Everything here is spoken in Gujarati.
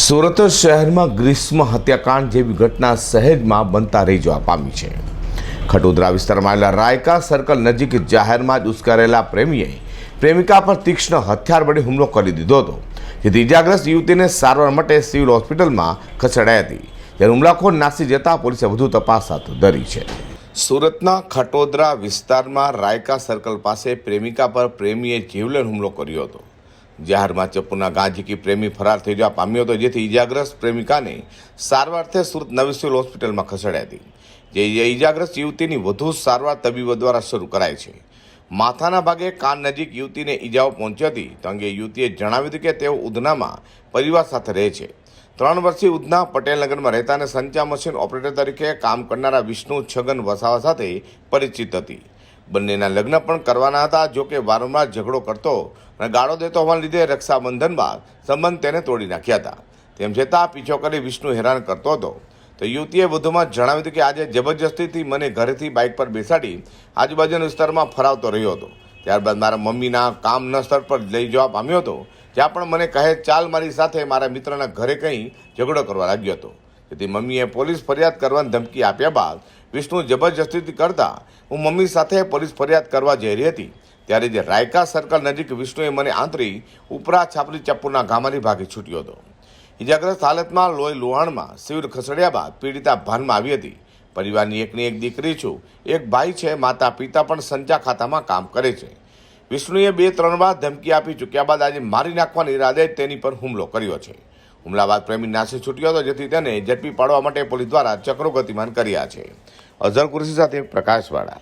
સુરત શહેરમાં ગ્રીષ્મ હત્યાકાંડ જેવી ઘટના સહેજમાં બનતા રહી જવા પામી છે. ખટોદરા વિસ્તારમાં આવેલા રાયકા સર્કલ નજીક જાહેરમાં જ ઉશ્કેરેલા પ્રેમીએ પ્રેમિકા પર તીક્ષ્ણ હથિયાર વડે હુમલો કરી દીધો હતો. જેથી ઇજાગ્રસ્ત યુવતીને સારવાર માટે સિવિલ હોસ્પિટલમાં ખસેડાઈ હતી. જ્યારે હુમલાખોર નાસી જતા પોલીસે વધુ તપાસ હાથ ધરી છે. સુરતના ખટોદરા વિસ્તારમાં રાયકા સર્કલ પાસે પ્રેમિકા પર પ્રેમીએ જીવલેણ હુમલો કર્યો હતો. જાહેરમાં ચપ્પુના ગાંધીકી પ્રેમી ફરાર થઈ જવા પામ્યો હતો, જેથી ઇજાગ્રસ્ત પ્રેમિકાને સારવારથી સુરત નવી સિવિલ હોસ્પિટલમાં ખસેડાઈ હતી, જે ઇજાગ્રસ્ત યુવતીની વધુ સારવાર તબીબો દ્વારા શરૂ કરાઈ છે. માથાના ભાગે કાન નજીક યુવતીને ઈજાઓ પહોંચી હતી, તો અંગે યુવતીએ જણાવ્યું હતું કે તેઓ ઉધનામાં પરિવાર સાથે રહે છે. ત્રણ વર્ષથી ઉધના પટેલનગરમાં રહેતા અને સંચા મશીન ઓપરેટર તરીકે કામ કરનારા વિષ્ણુ છગન વસાવા સાથે પરિચિત હતી. બંનેના લગ્ન પણ કરવાના હતા, જો કે વારંવાર ઝઘડો કરતો અને ગાળો દેતો હોવાને લીધે રક્ષાબંધન બાદ સંબંધ તેને તોડી નાખ્યા હતા. તેમ છતાં પીછો કરી વિષ્ણુ હેરાન કરતો હતો. તો યુવતીએ વધુમાં જણાવ્યું હતું કે આજે જબરજસ્તીથી મને ઘરેથી બાઇક પર બેસાડી આજુબાજુના વિસ્તારમાં ફરાવતો રહ્યો હતો. ત્યારબાદ મારા મમ્મીના કામના સ્થળ પર લઈ જવા પામ્યો હતો ત્યાં પણ મને કહે, ચાલ મારી સાથે, મારા મિત્રના ઘરે કંઈ ઝઘડો કરવા લાગ્યો હતો. જેથી મમ્મીએ પોલીસ ફરિયાદ કરવાની ધમકી આપ્યા બાદ વિષ્ણુ જબરજસ્તીથી કરતા, હું મમ્મી સાથે પોલીસ ફરિયાદ કરવા જઈ રહી હતી, ત્યારે જે રાયકા સર્કલ નજીક વિષ્ણુએ મને આંતરી ઉપરા છાપરી ચપ્પુના ગામાની ભાગે છૂટ્યો હતો. ઇજાગ્રસ્ત હાલતમાં લોહી લુહાણમાં શિવિર ખસેડ્યા બાદ પીડિતા ભાનમાં આવી હતી. પરિવારની એકની એક દીકરી છું, એક ભાઈ છે, માતા પિતા પણ સંચા ખાતામાં કામ કરે છે. વિષ્ણુએ બે ત્રણ વાર ધમકી આપી ચૂક્યા બાદ આજે મારી નાખવાના ઈરાદે તેની પર હુમલો કર્યો છે. હુમલા બાદ પ્રેમી નાસી છૂટ્યો હતો, જેથી તેને ઝડપી પાડવા માટે પોલીસ દ્વારા ચક્રો ગતિમાન કર્યા છે. અઝર કુરશી સાથે પ્રકાશવાળા.